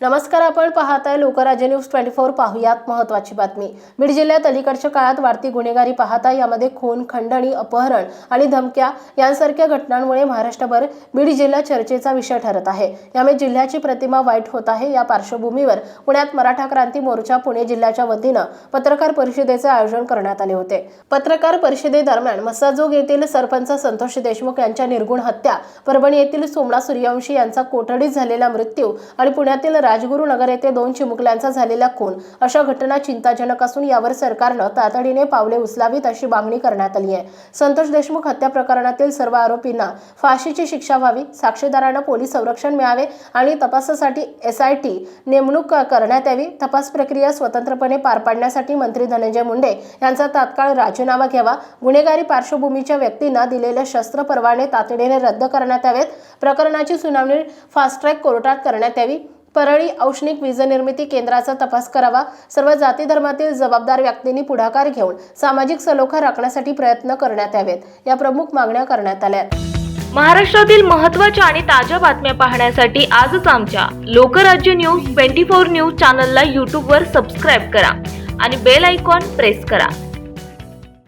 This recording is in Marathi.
नमस्कार आपण पाहत आहे लोकराज्य न्यूज ट्वेंटी फोर पाहूयात महत्वाची बातमी. बीड जिल्ह्यात अलीकडच्या काळात वाढती गुन्हेगारी पाहता यामध्ये खून खंडणी अपहरण आणि धमक्या यांसारख्या घटनांमुळे महाराष्ट्रभर बीड जिल्हा चर्चेचा विषय ठरत आहे. यामुळे जिल्ह्याची प्रतिमा वाईट होत आहे या पार्श्वभूमीवर पुण्यात मराठा क्रांती मोर्चा पुणे जिल्ह्याच्या वतीनं पत्रकार परिषदेचे आयोजन करण्यात आले होते. पत्रकार परिषदेदरम्यान मसाजोग येथील सरपंच संतोष देशमुख यांच्या निर्गुण हत्या परभणी येथील सोमनाथ सूर्यवंशी यांचा कोठडीत झालेला मृत्यू आणि पुण्यातील राजगुरुनगर येथे दोन चिमुकल्यांचा झालेला खून. अशा घटना चिंताजनक असून यावर सरकारनं तातडीने पावले उचलावीत अशी मागणी करण्यात आली आहे. संतोष देशमुख हत्या प्रकरणातील सर्व आरोपींना फाशीची शिक्षा व्हावी साक्षीदारांना पोलीस संरक्षण मिळावे आणि तपासासाठी एस आय टी नेमणूक करण्यात यावी तपास प्रक्रिया स्वतंत्रपणे पार पाडण्यासाठी मंत्री धनंजय मुंडे यांचा तात्काळ राजीनामा घ्यावा गुन्हेगारी पार्श्वभूमीच्या व्यक्तींना दिलेले शस्त्र परवाने तातडीने रद्द करण्यात यावेत प्रकरणाची सुनावणी फास्ट ट्रॅक कोर्टात करण्यात यावी परळी औष्णिक वीज निर्मिती केंद्राचा तपास करावा. सर्व जाती धर्मातील जबाबदार व्यक्तींनी पुढाकार घेऊन सामाजिक सलोखा राखण्यासाठी प्रयत्न करण्यात यावेत. या प्रमुख मागण्या करण्यात आल्या महाराष्ट्रातील महत्त्वाच्या आणि ताज्या बातम्या पाहण्यासाठी आजच आमच्या Lokrajya news twenty four news चॅनलला यूट्यूबवर सबस्क्राईब करा आणि बेल आयकॉन प्रेस करा.